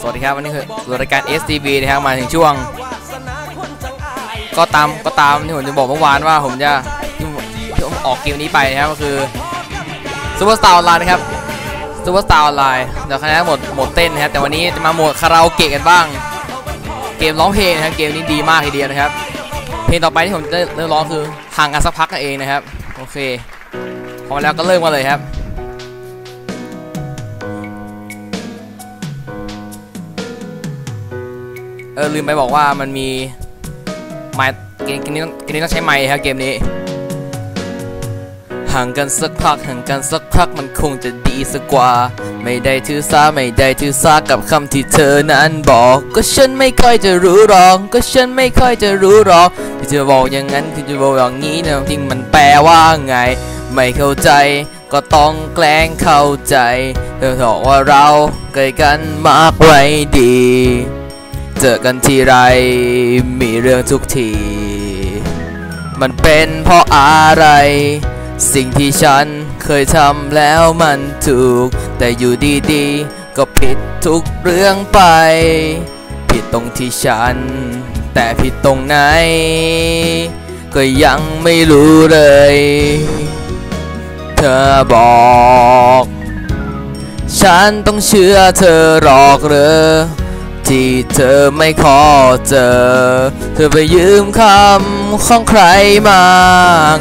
สวัสดีครับวันนี้คือรายการ SDB นะครับมาถึงช่วง ก็ตามก็ตามที่ผมจะบอกเมื่อวานว่าผมจะที่ผมออกเกมนี้ไปนะครับก็คือซูเปอร์สตาร์ออนไลน์นะครับซูเปอร์สตาร์ออนไลน์เดี๋ยวคณะหมดหมดเต้นนะครับแต่วันนี้จะมาหมดคาราโอเกะกันบ้าง เกมร้องเพลงนะครับเกมนี้ดีมากทีเดียวนะครับ เพลงต่อไปที่ผมจะเริ่มร้องคือห่างกันสักพักกันเองนะครับโอเคพอแล้วก็เริ่มกันเลยครับ เออลืมไปบอกว่ามันมีไม้เกมนี้เกมนี้ต้องใช้ไม้ครับเกมนี้ ห่างกันสักพักห่างกันสักพักมันคงจะดีสักกว่า ไม่ได้ถือสาไม่ได้ถือสากับคำที่เธอนั้นบอก ก็ฉันไม่ค่อยจะรู้หรอกก็ฉันไม่ค่อยจะรู้หรอกที่จะบอกอย่างนั้นที่จะบอกอย่างนี้นะจริงมันแปลว่าไง ไม่เข้าใจก็ต้องแกล้งเข้าใจ เธอบอกว่าเราใกล้กันมากไว้ดี เจอกันทีไร มีเรื่องทุกที มันเป็นเพราะอะไร สิ่งที่ฉันเคยทำแล้วมันถูก แต่อยู่ดีๆ ก็ผิดทุกเรื่องไป ผิดตรงที่ฉัน แต่ผิดตรงไหน ก็ยังไม่รู้เลย เธอบอก ฉันต้องเชื่อเธอหรอกเหรอ ที่เธอไม่ขอเจอ เธอไปยืมคำของใครมา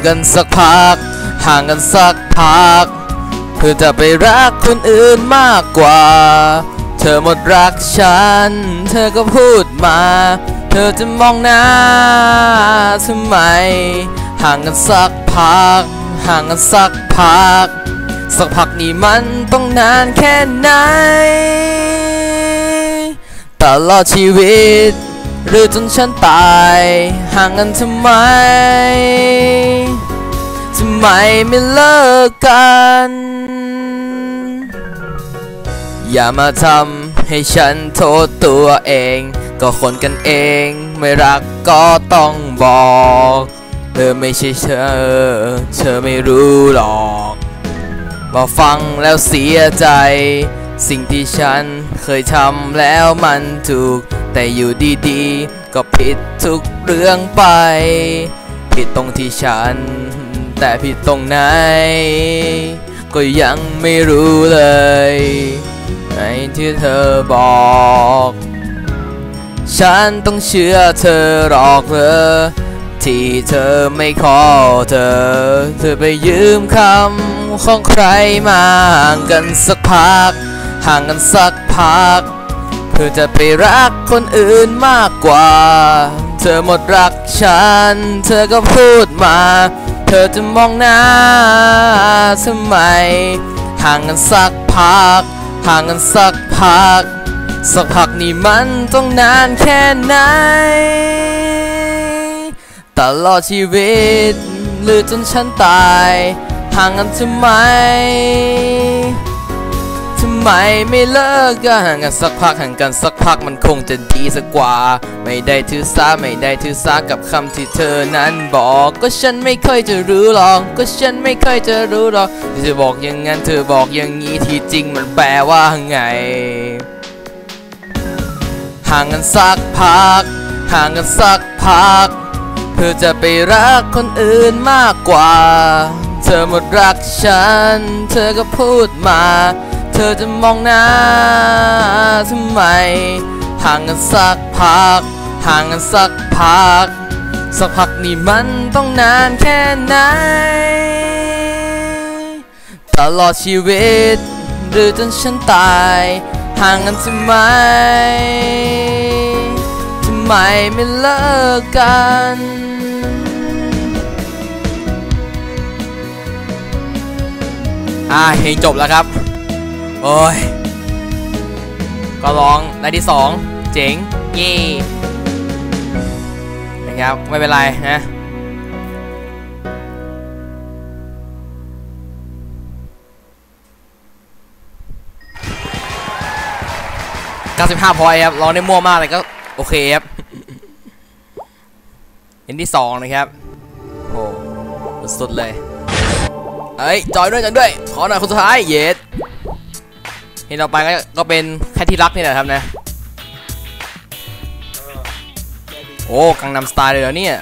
กันสักพัก ห่างกันสักพัก เพื่อจะไปรักคนอื่นมากกว่า เธอหมดรักฉัน เธอก็พูดมา เธอจะมองหน้าทำไม ห่างกันสักพัก ห่างกันสักพัก สักพักนี้มันต้องนานแค่ไหน ตลอดชีวิต หรือจนฉันตายห่างกันทำไมทำไมไม่เลิกกัน อย่ามาทำให้ฉันโทษตัวเอง ก็คนกันเองไม่รักก็ต้องบอกเธอไม่ใช่เธอ เธอไม่รู้หรอก ว่าฟังแล้วเสียใจ สิ่งที่ฉันเคยทำแล้วมันถูก แต่อยู่ดีๆ ก็ผิดทุกเรื่องไป ผิดตรงที่ฉัน แต่ผิดตรงไหน ก็ยังไม่รู้เลยไอ้ที่เธอบอก ฉันต้องเชื่อเธอหรอกเหรอที่เธอไม่ขอเธอ เธอไปยืมคำของใครมากันสักพัก ห่างกันสักพัก เพื่อจะไปรักคนอื่นมากกว่า เธอหมดรักฉัน เธอก็พูดมา เธอจะมองหน้าทำไม ห่างกันสักพัก ห่างกันสักพัก สักพักนี่มันต้องนานแค่ไหน ตลอดชีวิต หรือจนฉันตาย ห่างกันทำไม ไมไม่เลิกกันห่างกันสักพักห่างกันสักพักมันคงจะดีสักกว่า ไม่ได้ถือสาไม่ได้ถือสากับคำที่เธอนั้นบอก ก็ฉันไม่เคยจะรู้หรอก ก็ฉันไม่เคยจะรู้หรอกเธอบอกอย่างนั้นเธอบอกอย่างนี้ที่จริงมันแปลว่าไง ห่างกันสักพัก ห่างกันสักพัก เพื่อจะไปรักคนอื่นมากกว่า เธอหมดรักฉัน เธอก็พูดมา เธอจะมองหน้าทำไม ห่างกันสักพัก ห่างกันสักพัก สักพักนี่มันต้องนานแค่ไหน ตลอดชีวิต หรือจนฉันตาย ห่างกันทำไม ทำไมไม่เลิกกันอ่าเพลงจบแล้วครับ โอ้ย ก็ร้องได้ที่สองเจ๋ง เย่นะครับ ไม่เป็นไรนะ95พอยครับร้องได้มั่วมากเลยก็ โอเคครับเห็นที่สองนะครับ โอ้สุดเลย เอ้ย จอยด้วยจอยด้วย ขอหน่อยคนสุดท้าย เยสเห็ นี่ต่อไปก็ก็เป็นแคทที่รักนี่แหละครับนะโอ้กังนำสไตล์เลยเหรอเนี่ย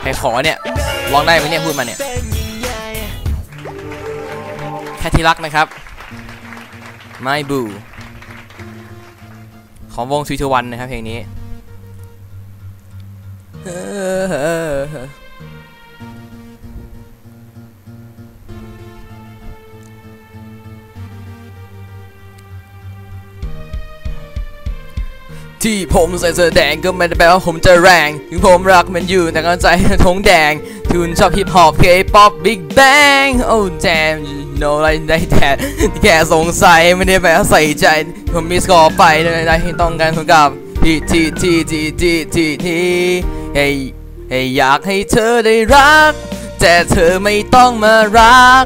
ใครขอเนี่ยลองได้ไหมเนี่ยพูดมาเนี่ยแคทที่รักนะครับไม่บูของวงซีทูวันนะครับเพลงนี้ ที่ผมใส่เสื้อแดงก็ไม่ได้แปลว่าผมจะแรง ถึงผมรักมันอยู่แต่ก็ใจทงแดงทุนชอบฮิปฮอปเคป๊อปบิ๊กแบงโอ้ damn you know อะไรได้แต่แค่สงสัยไม่ได้แปลว่าใส่ใจ ผมมิสกอไปได้ได้ให้ต้องการคนกับที่ที่ที่ที่ที่ที่ที่เฮ้ยเฮ้ยอยากให้เธอได้รัก แต่เธอไม่ต้องมารัก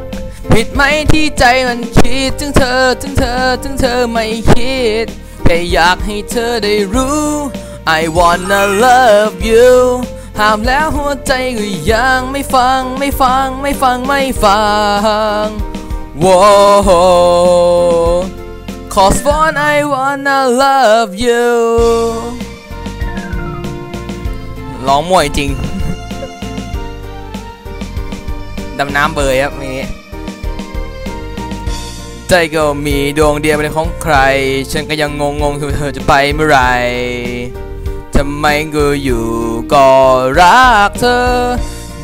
ผิดไหมที่ใจมันคิดถึงเธอถึงเธอถึงเธอไม่คิด ค่อยากให้เธอได้รู้ I wanna love you ห้ามแล้วหัวใจก็ยังไม่ฟังไม่ฟังไม่ฟังไม่ฟัง Whoa Cause one I wanna love you ร้องมวยจริง ดำน้ำเบยครับนี้ ใจก็มีดวงเดียวเป็นของใคร ฉันก็ยังงงงๆเธอจะไปเมื่อไหรทำไมก็อยู่ก็รักเธอ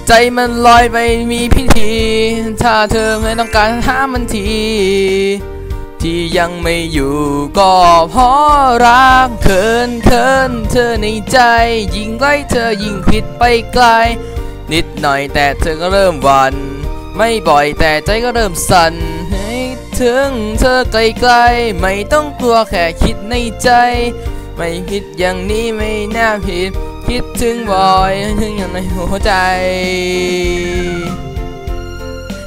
ใจมันลอยไปมีพิธี ถ้าเธอไม่ต้องการหามันที ที่ยังไม่อยู่ก็เพราะรักเขินเขินเธอในใจ ยิ่งไกลเธอยิ่งผิดไปไกล นิดหน่อยแต่เธอก็เริ่มวัน ไม่บ่อยแต่ใจก็เริ่มสั่น ถึงเธอไกลๆ ไม่ต้องกลัวแค่คิดในใจ ไม่ผิดอย่างนี้ไม่น่าผิด คิดถึงบ่อยถึงอย่างในหัวใจ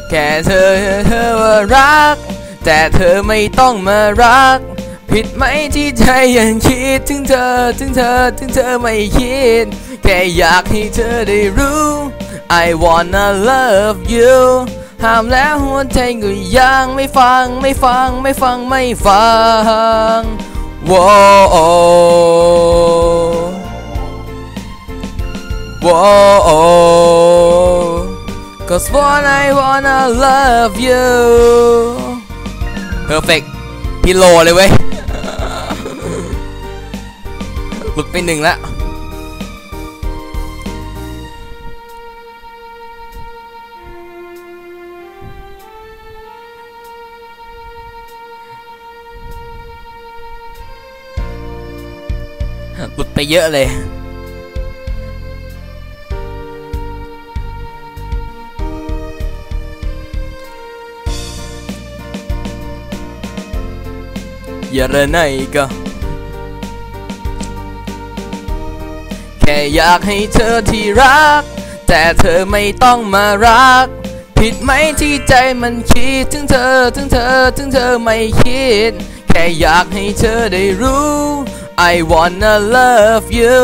แค่เธอเธอว่ารัก แต่เธอไม่ต้องมารัก ผิดไหมที่ใจยังคิดถึงเธอถึงเธอถึงเธอไม่คิด แค่อยากให้เธอได้รู้ I wanna love you ห้ามแล้วหัวใจก็ยังไม่ฟังไม่ฟังไม่ฟังไม่ฟัง Whoa Whoa Cause one I wanna love you Perfect พี่โลเลยเว้ย หลุดไปหนึ่งแล้ว หลุดไปเยอะเลยยาระไหนก็แค่อยากให้เธอที่รัก แต่เธอไม่ต้องมารัก ผิดไหมที่ใจมันคิด ถึงเธอ ถึงเธอ ถึงเธอไม่คิด แค่อยากให้เธอได้รู้ I wanna love you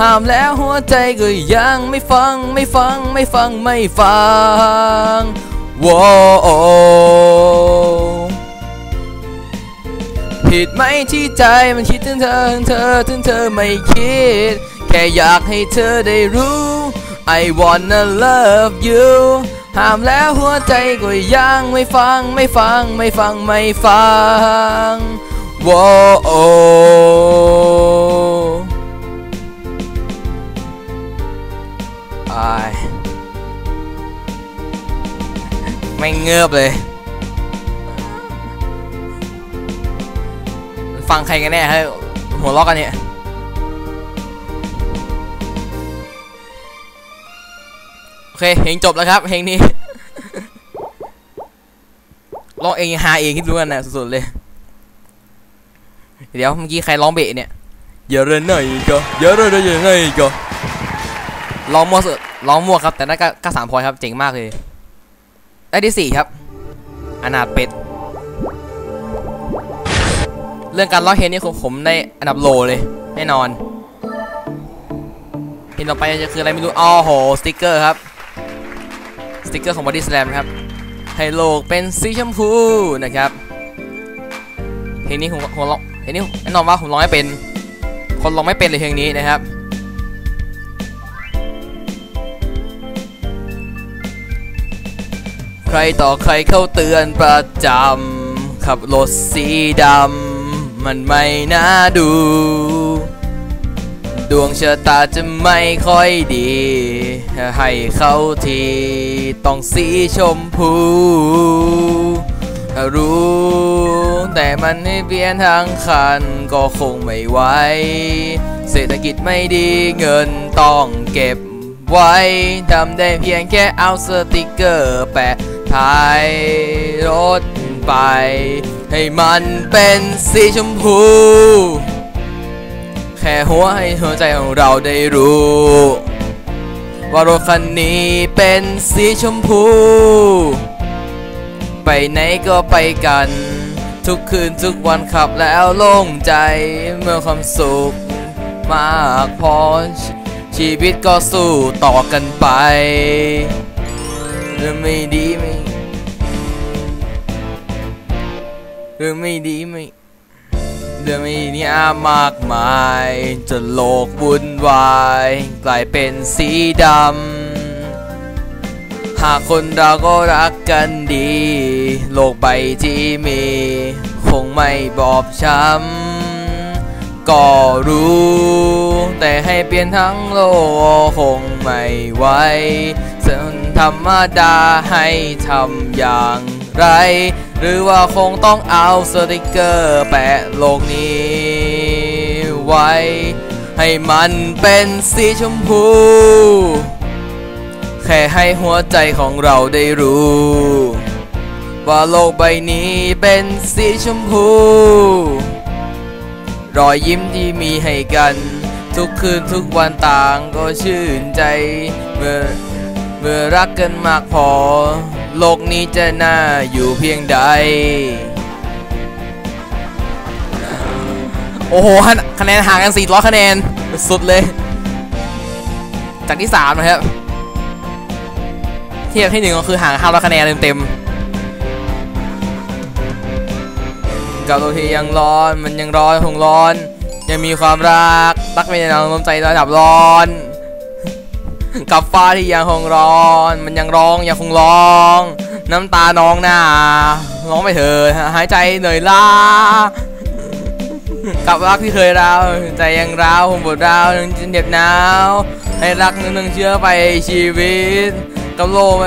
ห้ามแล้วหัวใจก็ยังไม่ฟังไม่ฟังไม่ฟังไม่ฟัง Whoa ผิดไหมที่ใจมันคิดถึงเธอถึงเธอถึงเธอไม่คิด แค่อยากให้เธอได้รู้ I wanna love you ห้ามแล้วหัวใจก็ยังไม่ฟังไม่ฟังไม่ฟังไม่ฟัง Whoa ไอายไม่เงือบเลย ฟังใครกันแน่ฮ้หัวล็อกกันเนี่ยโอเคเพลงจบแล้วครับเพลงนี้ร้องเองหาเองคิดดูกันนะสุดๆเลย เดี๋ยวเมื่อกี้ใครร้องเบะเนี่ยเยอะเลยหน่อยก็เยอะเลยเยอะเลยก็ร้องมั่วสุดร้องมั่วครับ แต่ได้ก็ก็สามพอยครับ เจ๋งมากเลย ได้ที่สี่ครับ อนาถเป็ด เรื่องการร้องเพลงนี่ของผมในอันดับโลเลย แน่นอนเพลงต่อไปจะคืออะไรไม่รู้อ๋อโห สติกเกอร์ครับ สติกเกอร์ของ Body Slam ครับ ให้โลกเป็นสีชมพูนะครับเพลงนี้ผมผมร้อง เพลงนี้แน่นอนว่าผมร้องไม่เป็น คนร้องไม่เป็นเลยเพลงนี้นะครับใครต่อใครเข้าเตือนประจำขับรถสีดำมันไม่น่าดู ดวงชะตาจะไม่ค่อยดี ให้เขาที ต้องสีชมพู รู้ แต่มันให้เปลี่ยนทางคันก็คงไม่ไหวเศรษฐกิจไม่ดีเงินต้องเก็บไว้ทำได้เพียงแค่เอาสติกเกอร์แปะท้ายรถไป ให้มันเป็นสีชมพู แค่หัวให้หัวใจของเราได้รู้ ว่ารถคันนี้เป็นสีชมพู ไปไหนก็ไปกัน ทุกคืนทุกวันขับแล้วโล่งใจเมื่อความสุขมากพอชีวิตก็สู้ต่อกันไปเรื่องไม่ดีไม่เรื่องไม่ดีไม่เรื่องไม่ดีมากมายจนโลกวุ่นวาย กลายเป็นสีดำ หากคนเราก็รักกันดี โลกใบที่มี คงไม่บอบช้ำ ก็รู้ แต่ให้เปลี่ยนทั้งโลกคงไม่ไหวสนธรรมดาให้ทำอย่างไร หรือว่าคงต้องเอาสติกเกอร์แปะโลกนี้ไว้ ให้มันเป็นสีชมพู แค่ให้หัวใจของเราได้รู้ ว่าโลกใบนี้เป็นสีชมพู รอยยิ้มที่มีให้กัน ทุกคืนทุกวันต่างก็ชื่นใจ เมื่อเมื่อรักกันมากพอ โลกนี้จะน่าอยู่เพียงใด โอ้โห คะแนนห่างกัน400คะแนน สุดเลย จากที่ 3 นะครับ ทียบที่หนึ่งก็คือห่าง500คะแนนเต็มๆกับตัวที่ยังร้อนมันยังร้อนคงร้อน ยังมีความรักรักไม่ได้นอนลมใจระดับร้อน กับฟ้าที่ยังคงร้อน มันยังร้องยังคงร้อง น้ำตาน้องหน้าร้องไม่เถอะหายใจเหนื่อยล้ากับรักที่เคยร้าวใจยังร้าวผมปวดร้าวยังเจ็บหนาว ให้รักนึงนึงเชื่อไปชีวิต กับโลไหม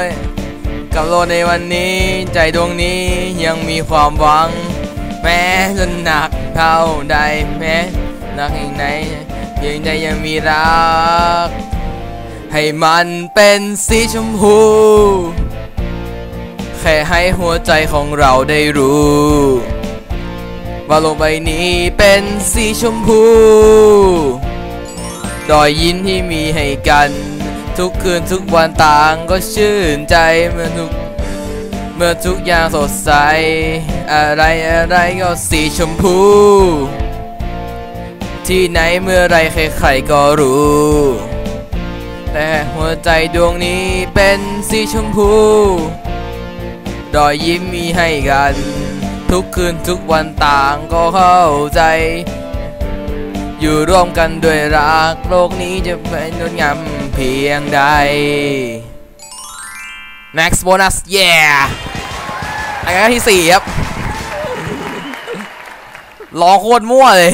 กับโลในวันนี้ใจดวงนี้ยังมีความหวัง แม้จะหนักเท่าใดแม้หนักอย่างไหนเพียงใจยังมีรัก ให้มันเป็นสีชมพู แค่ให้หัวใจของเราได้รู้ ว่าโลกใบนี้เป็นสีชมพูรอยยิ้มที่มีให้กัน ทุกคืนทุกวันต่างก็ชื่นใจเมื่อทุกเมื่อทุกอย่างสดใส อะไรอะไรก็สีชมพู ที่ไหนเมื่อไรใครๆก็รู้ แต่หัวใจดวงนี้เป็นสีชมพู รอยยิ้มมีให้กัน ทุกคืนทุกวันต่างก็เข้าใจ อยู่ร่วมกันด้วยรัก โลกนี้จะเป็นงดงามเพียงใด Max bonus yeah อันที่สี่ครับร้องโคตรมั่วเลย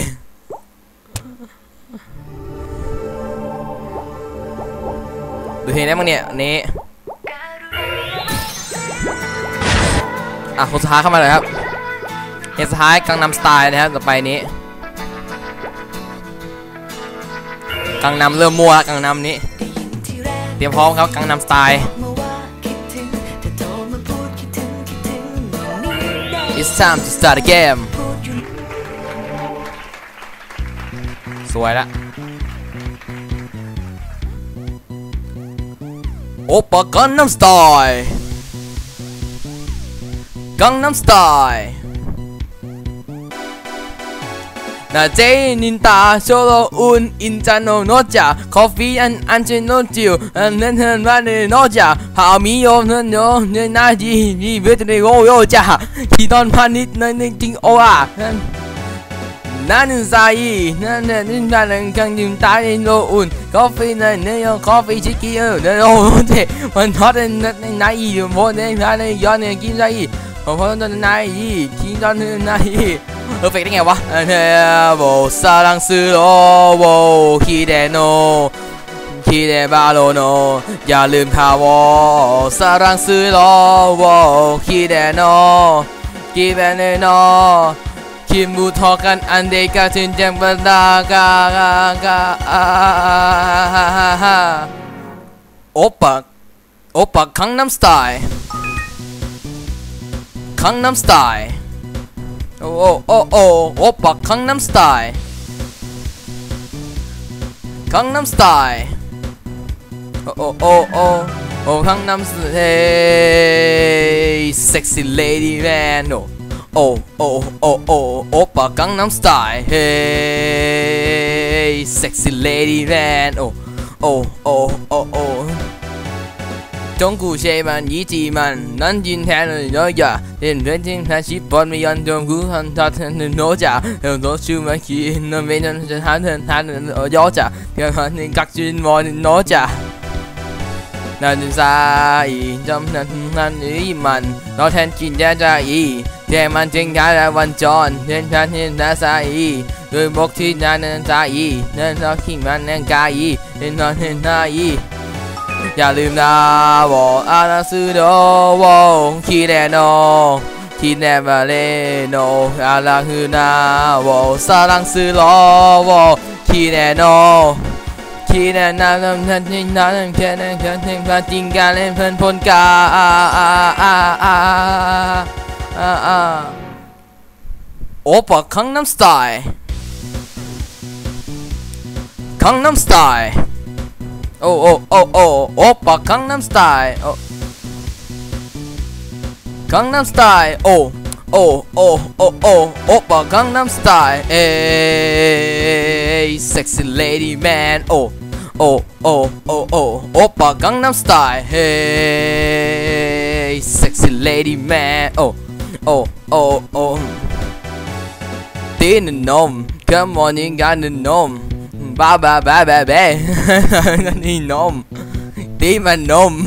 ดูเพลงได้มั้งเนี่ยนนี้ อะคนสุดท้ายเข้ามาเลยครับเพลงสุดท้ายกังนำสไตล์นะครับต่อไปนี้ กังนำเริ่มมั่วกังนำนี้ เตรียมพร้อมครับกังนำสไตล์ It's time to start the game สวยละโอปะกังนำสไตล์กังนำสไตล์ 那这您打 solo un intano noja coffee and antino tio and then and then noja 好米有那有那那几น别的我有น，其他怕你那那听哦啊。นั่นใส่นพานิดนั่นนั่นนั่นนั่นกางยิมตาอินโลอุ่นกาแฟนั่นเนี่ยกาแฟชิคกี้เออเดี๋ยวโอ้โหเด็มันทอดนั่นนั่นไหนอยู่โมเนี่ยพนี่ยย้อนเนี่กินใจ อเฟกได้ไงวะเนโบซาลังซืโรโวคิเดโนคิเดบาโลโนอย่าลืมคาวอซาลังซืโรโวคิเดโนคิเบเนโนคิมูทอกันอันเดกาถึงจังบันดากากากาโอปักโอปักคังน้ำสไตล์ Gangnam Style. Oh oh oh oh, Oppa Gangnam Style. Gangnam Style. Oh oh oh oh, oh Gangnam Style. Hey, sexy lady man. Oh oh oh oh oh, Oppa Gangnam Style. Hey, sexy lady man. Oh oh oh oh oh. Trong cuộc xe mà nhĩ trì mà? Nên nhìn thế là nhớ giờ Tìm thấy tiếng thái trong cứu hành thật Nên nổ chả Hiểu tổ sư mà khi Nó mê nên chân hát hơn hát ở gió chả. Thì hắn nên cắt chuyên mò nên nổ chả. Nên xa Trong nên hắn ý mà Nó thêm chín ra ra ý. Thế mà chính là văn tròn, Nên thái nên đã xa ý. Bốc thi ra nên xa Nên nó khi mà nên ca Nên nó nên xa อย่าลืมนะวออานาซูโดวอคิเดโนคิเนบาเลโนอาลาคือนาวอซาลังซูโรวอคิเดโนคิเดนาลำทันทินาลำแค่นั้นแค่เพียงพาจิงการเล่นเพลินพลกาอาอาอาอาอาอาโอปะคังน้ำสไตล์คังน้ำสไตล์ Oh, oh, oh, oh, Oppa Gangnam Style. Oh. Gangnam Style. Oh, oh, oh, oh, oh, Oppa Gangnam Style. Hey, sexy lady man. Oh, oh, oh, oh, oh, Oppa Gangnam Style. Hey, sexy lady man. Oh, oh, oh, oh. Din nom, good morning, got the nom. Ba ba ba ba ba. Đi nôm. Đi mà nôm.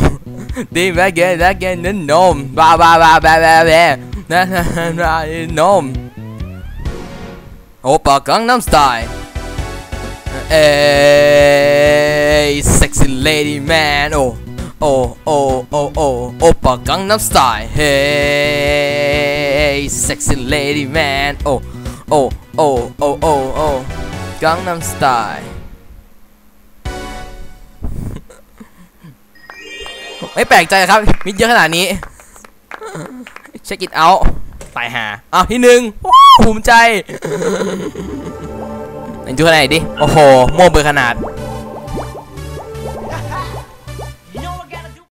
Đi mà ghê ra ghê đến nôm. Ba ba ba ba ba ba. Na na na đi nôm. Oppa Gangnam Style. Hey sexy lady man. Oh oh oh oh oh. Oppa Gangnam Style. Hey sexy lady man. Oh oh oh oh oh oh Gangnam Style ไม่แปลกใจครับ มิดเยอะขนาดนี้ เช็คอิทเอาตายหาอ้าวที่หนึ่งว้าวภูมิใจเห็นดูขนาดไหนดิ โอ้โหม่วงเบอร์ขนาด